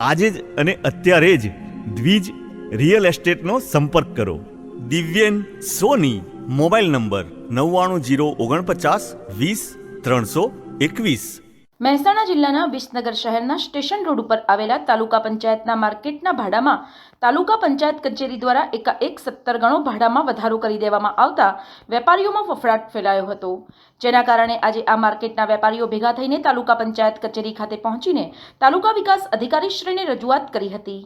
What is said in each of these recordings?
આજે જ અને અત્યારે જ દ્વિજ રિયલ એસ્ટેટનો સંપર્ક કરો. દિવ્યેન, સોની, મોબાઈલ નંબર નવ્વાણું જીરો ઓગણપચાસ વીસ ત્રણસો એકવીસ. મહેસાણા જિલ્લાના વિસનગર શહેરના સ્ટેશન રોડ ઉપર આવેલા તાલુકા પંચાયતના માર્કેટના ભાડામાં તાલુકા પંચાયત કચેરી દ્વારા એકાએક સત્તર ગણો ભાડામાં વધારો કરી દેવામાં આવતા વેપારીઓમાં ફફડાટ ફેલાયો હતો. જેના કારણે આજે આ માર્કેટના વેપારીઓ ભેગા થઈને તાલુકા પંચાયત કચેરી ખાતે પહોંચીને તાલુકા વિકાસ અધિકારીશ્રીને રજૂઆત કરી હતી.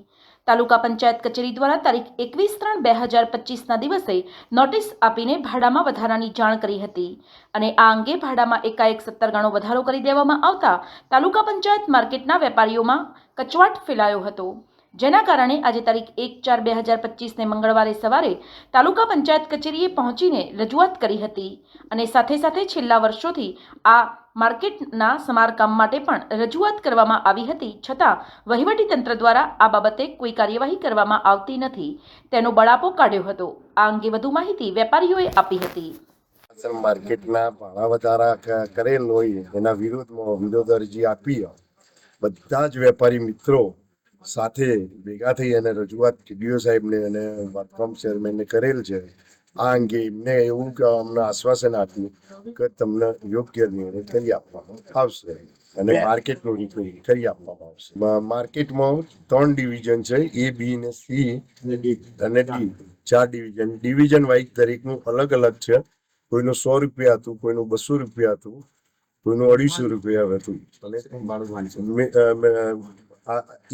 તાલુકા પંચાયત કચેરી દ્વારા તારીખ એકવીસ ત્રણ બે હજાર પચીસના દિવસે નોટિસ આપીને ભાડામાં વધારાની જાણ કરી હતી. અને આ અંગે ભાડામાં એકાએક સત્તર ગણો વધારો કરી દેવામાં આવતા તાલુકા પંચાયત માર્કેટના વેપારીઓમાં કચવાટ ફેલાયો હતો. જેના કારણે આજે તારીખ એક ચાર બે હજાર પચીસને મંગળવારે સવારે તાલુકા પંચાયત કચેરીએ પહોંચીને રજૂઆત કરી હતી. અને સાથે સાથે છેલ્લા વર્ષોથી આ માર્કેટના સમારકામ માટે પણ રજૂઆત કરવામાં આવી હતી, છતાં વહીવટીતંત્ર દ્વારા આ બાબતે કોઈ કાર્યવાહી કરવામાં આવતી નથી. તેનો બળાપો કાઢ્યો હતો. આ અંગે વધુ માહિતી વેપારીઓએ આપી હતી. માર્કેટના ભાડા વધારા કરેલ હોય, એના વિરોધમાં વિરોધ અરજી આપી. બધા જ વેપારી મિત્રો સાથે ભેગા થઈ અને રજૂઆત ટીડીઓ સાહેબને અને વર્કફોર્મ ચેરમેનને કરેલ છે. આ અંગે એમને એવું અમને આશ્વાસન આપ્યું કે તમને યોગ્ય નિર્ણય કરી આપવામાં આવશે અને માર્કેટનું રિકવરી કરી આપવામાં આવશે. માર્કેટમાં ત્રણ ડિવિઝન છે એ બી ને સી અને ડી. ચાર ડિવિઝન. ડિવિઝન વાઇઝ દરેકનું અલગ અલગ છે. કોઈનું સો રૂપિયા હતું કોઈનું બસો રૂપિયા હતું કોઈનું અઢીસો રૂપિયા હતું. અને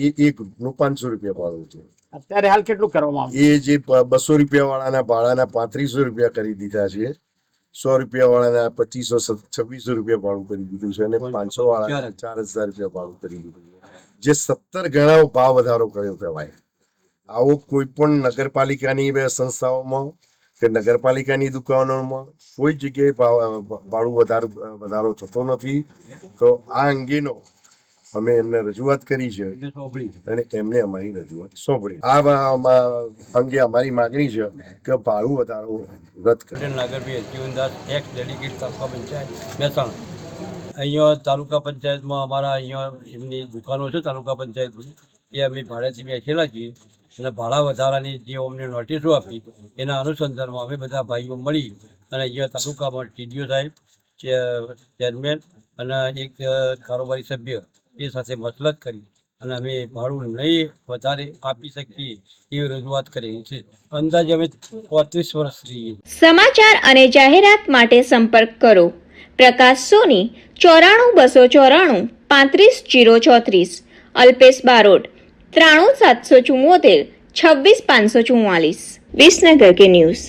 એ એ ગ્રુપનું પાંચસો રૂપિયા ભાડું હતું. અત્યારે હાલ કેટલું કરવામાં આવે એ જે બસો રૂપિયા વાળાના ભાડાના પાંત્રીસો રૂપિયા કરી દીધા છે. સો રૂપિયા વાળાના પચીસો છવ્વીસો રૂપિયા ભાડું કરી દીધું છે અને પાંચસો વાળા ચાર હજાર. રૂપિયા ભાડું કરી દીધું જે સત્તર ગણા ભાવ વધારો કર્યો કહેવાય. આવો કોઈ પણ નગરપાલિકાની બે સંસ્થાઓમાં કે નગરપાલિકાની દુકાનોમાં કોઈ જગ્યાએ ભાવ ભાડું વધારો વધારો થતો નથી. તો આ અંગેનો અમે એમને રજૂઆત કરી છે અને એમને અમારી રજૂઆત સોંપડી આ આમાં અંગે અમારી માગણી છે કે ભાડું વધારો રદ કરે. Nagarbhai Jivandas ex delegate taluka panchayat Mehsana. અહીંયા તાલુકા પંચાયતમાં અમારા અહીંયા એમની દુકાનો છે તાલુકા પંચાયતની. એ અમે ભાડેથી બેસેલા છીએ અને ભાડા વધારાની જે અમને નોટિસો આપી એના અનુસંધાનમાં અમે બધા ભાઈઓ મળી અને અહીંયા તાલુકામાં ટીડીઓ સાહેબ ચેરમેન અને એક કારોબારી સભ્ય એ સાથે મસલત કરી અને અમે ભાડું નહીં વધારે આપી શકીએ એવી રજૂઆત કરી છે. અંદાજે અમે પોત્રીસ વર્ષ રહીએ. સમાચાર અને જાહેરાત માટે સંપર્ક કરો. પ્રકાશ સોની, ચોરાણું બસો ચોરાણું, પાંત્રીસ જીરો ચોત્રીસ. અલ્પેશ બારોટ, ત્રાણું સાતસો ચુમ્મોતેર છવ્વીસ પાંચસો ચુમ્માલીસ વિસનગર કે ન્યૂઝ.